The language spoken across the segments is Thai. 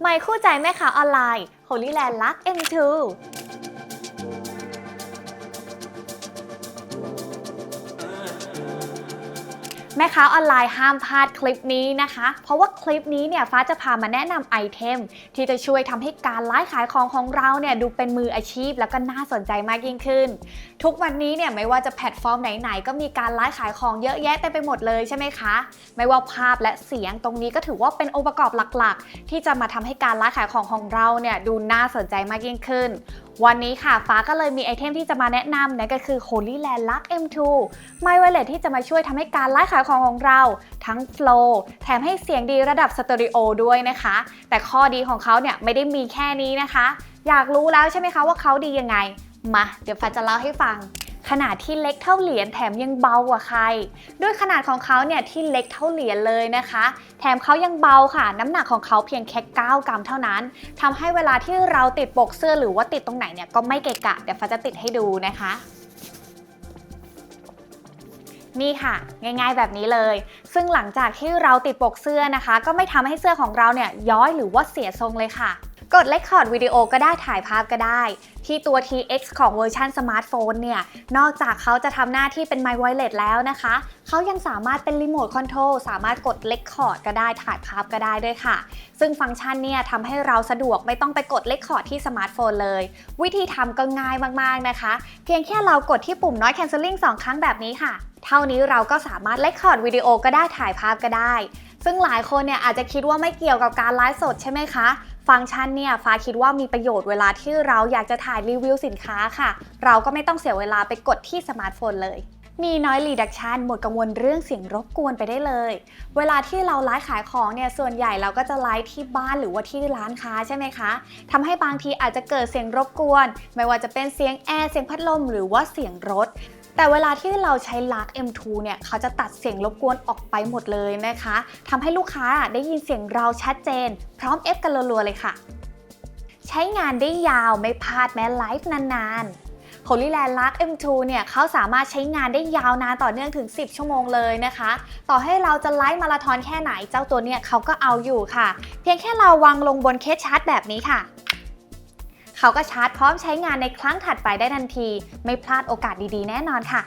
ใหม่คู่ใจแม่ค้าออนไลน์ Holy Land ลัก M2 แม่ค้าออนไลน์ห้ามพลาดคลิปนี้นะคะ เพราะว่าคลิปนี้เนี่ยฟ้าจะพามาแนะนำไอเทม ที่จะช่วยทำให้การไลฟ์ขายของของเราเนี่ยดูเป็นมืออาชีพ แล้วก็น่าสนใจมากยิ่งขึ้น ทุกวันนี้เนี่ยไม่ว่าจะแพลตฟอร์มไหนๆก็มีการไลฟ์ขายของเยอะแยะเต็มไปหมดเลยใช่ไหมคะ ไม่ว่าภาพและเสียงตรงนี้ก็ถือว่าเป็นองค์ประกอบหลักๆ ที่จะมาทำให้การไลฟ์ขายของของเราเนี่ยดูน่าสนใจมากยิ่งขึ้น วันนี้ค่ะฟ้าก็เลยมีไอเทมที่จะมาแนะนำนั่นก็คือ Holy Land Lux M2 ไมค์ไวเลสที่จะมาช่วยทำให้การไลฟ์ขายของของเรา ทั้งโฟล์แถมให้เสียงดีระดับสตอริโอด้วยนะคะ แต่ข้อดีของเขาเนี่ยไม่ได้มีแค่นี้นะคะ อยากรู้แล้วใช่ไหมคะว่าเขาดียังไง มา เดี๋ยวฟ้าจะเล่าให้ฟัง ขนาดที่เล็กเท่าเหรียญแถมยังเบากว่าใคร ด้วยขนาดของเขาเนี่ยที่เล็กเท่าเหรียญเลยนะคะ แถมเขายังเบาค่ะ น้ำหนักของเขาเพียงแค่ 9 กรัมเท่านั้นทำให้เวลาที่เราติดปกเสื้อหรือว่าติดตรงไหนเนี่ยก็ไม่เกะกะ เดี๋ยวฟ้าจะติดให้ดูนะคะนี่ค่ะ ง่ายๆแบบนี้เลย ซึ่งหลังจากที่เราติดปกเสื้อนะคะ ก็ไม่ทำให้เสื้อของเราเนี่ยย้อยหรือว่าเสียทรงเลยค่ะ กดเลคคอร์ดวิดีโอก็ได้ถ่ายภาพก็ได้ ที่ตัว TX ของเวอร์ชันสมาร์ทโฟนเนี่ย นอกจากเขาจะทำหน้าที่เป็นไมค์ไวเลสแล้วนะคะ เขายังสามารถเป็นรีโมทคอนโทรลสามารถกดเลคคอร์ดก็ได้ถ่ายภาพก็ได้ด้วยค่ะ ซึ่งฟังก์ชันเนี่ยทำให้เราสะดวกไม่ต้องไปกดเลคคอร์ดที่สมาร์ทโฟนเลย วิธีทำก็ง่ายมากๆนะคะ เพียงแค่เรากดที่ปุ่ม Noise Cancelling 2 ครั้งแบบนี้ค่ะ เท่านี้เราก็สามารถเลคคอร์ดวิดีโอก็ได้ถ่ายภาพก็ได้ ซึ่งหลายคนเนี่ยอาจจะคิดว่าไม่เกี่ยวกับการไลฟ์สดใช่ไหมคะ ฟังก์ชันเนี่ยฟ้าคิดว่ามีประโยชน์เวลาที่เราอยากจะถ่ายรีวิวสินค้าค่ะ เราก็ไม่ต้องเสียเวลาไปกดที่สมาร์ทโฟนเลยมีน้อยรีดักชันหมดกังวลเรื่องเสียงรบกวนไปได้เลย เวลาที่เราไลฟ์ขายของเนี่ยส่วนใหญ่เราก็จะไลฟ์ที่บ้านหรือว่าที่ร้านค้าใช่ไหมคะทำให้บางทีอาจจะเกิดเสียงรบกวน ไม่ว่าจะเป็นเสียงแอร์เสียงพัดลมหรือว่าเสียงรถ แต่เวลาที่เราใช้ลัก M2 เนี่ยเขาจะตัดเสียงรบกวนออกไปหมดเลยนะคะทำให้ลูกค้าได้ยินเสียงเราชัดเจน พร้อมเอฟกันรัวๆเลยค่ะ ใช้งานได้ยาวไม่พลาดแม้ไลฟ์นานๆ Holy Land Luck M2 เนี่ยเขาสามารถใช้งานได้ยาวนานต่อเนื่องถึง 10 ชั่วโมงเลยนะคะ ต่อให้เราจะไลฟ์มาราธอนแค่ไหนเจ้าตัวเนี่ยเขาก็เอาอยู่ค่ะ เพียงแค่เราวางลงบนเคสชาร์จแบบนี้ค่ะ เขาก็ชาร์จพร้อมใช้งานในครั้งถัดไปได้ทันที ไม่พลาดโอกาสดีๆ แน่นอนค่ะ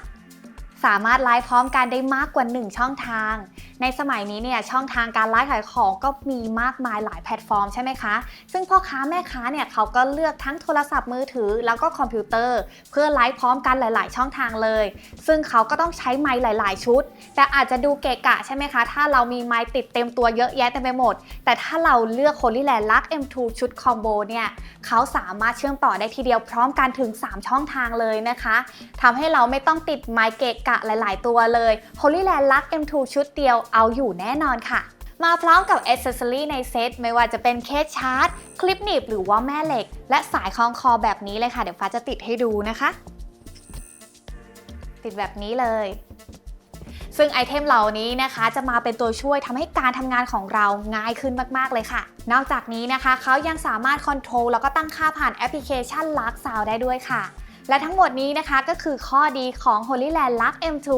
สามารถไลฟ์พร้อมกันได้มากกว่า 1 ช่องทางในสมัยนี้เนี่ยช่องทางการไลฟ์ขายของก็มีมากมายหลายแพลตฟอร์มใช่ไหมคะ ซึ่งพ่อค้าแม่ค้าเนี่ยเขาก็เลือกทั้งโทรศัพท์มือถือ แล้วก็คอมพิวเตอร์ เพื่อไลฟ์พร้อมกันหลาย ๆ ช่องทางเลย ซึ่งเขาก็ต้องใช้ไมค์หลาย ๆ ชุด แต่อาจจะดูเกะกะใช่ไหมคะ ถ้าเรามีไมค์ติดเต็มตัวเยอะแยะเต็มไปหมด แต่ถ้าเราเลือก Holy Land Luck M2 ชุดคอมโบเนี่ยเขาสามารถเชื่อมต่อได้ทีเดียวพร้อมกันถึง 3 ช่องทางเลยนะคะทำให้เราไม่ต้องติดไมค์เกะกะหลาย ๆ ตัวเลย Holy Land Luck M2 ชุดเดียวเอาอยู่แน่นอนค่ะ มาพร้อมกับ a อ c e s s o r y ในเซตไม่ว่าจะเป็นเคสชาร์จ คลิปหนีบหรือว่าแม่เหล็ก และสายคล้องคอแบบนี้เลยค่ะ เดี๋ยวฟ้าจะติดให้ดูนะคะ ติดแบบนี้เลยซึ่งไอเทมเหล่านี้นะคะจะมาเป็นตัวช่วยทำให้การทำงานของเราง่ายขึ้นมาก ๆ เลยค่ะ นอกจากนี้นะคะเขายังสามารถคอนโทรลแล้วก็ตั้งค่าผ่านแอปพลิเคชัน Lark Sound ได้ด้วยค่ะ และทั้งหมดนี้นะคะก็คือข้อดีของ Holy Land Luck M2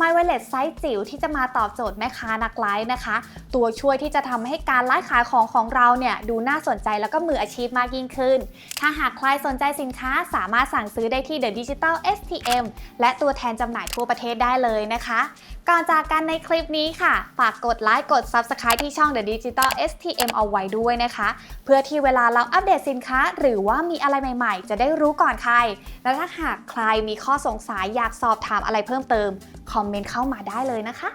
My Wireless ไซส์จิ๋วที่จะมาตอบโจทย์แม่ค้านักไลฟ์นะคะ ตัวช่วยที่จะทำให้การไลฟ์ขายของของเราเนี่ยดูน่าสนใจแล้วก็มืออาชีพมากยิ่งขึ้น ถ้าหากใครสนใจสินค้าสามารถสั่งซื้อได้ที่ The Digital STM และตัวแทนจำหน่ายทั่วประเทศได้เลยนะคะ ก่อนจากกันในคลิปนี้ค่ะ ฝากกดไลค์กด Subscribe ที่ช่อง The Digital STM เอาไว้ด้วยนะคะ เพื่อที่เวลาเราอัปเดตสินค้า หรือว่ามีอะไรใหม่ๆ จะได้รู้ก่อนใคร แล้วถ้าหากใครมีข้อสงสัยอยากสอบถามอะไรเพิ่มเติมคอมเมนต์เข้ามาได้เลยนะคะ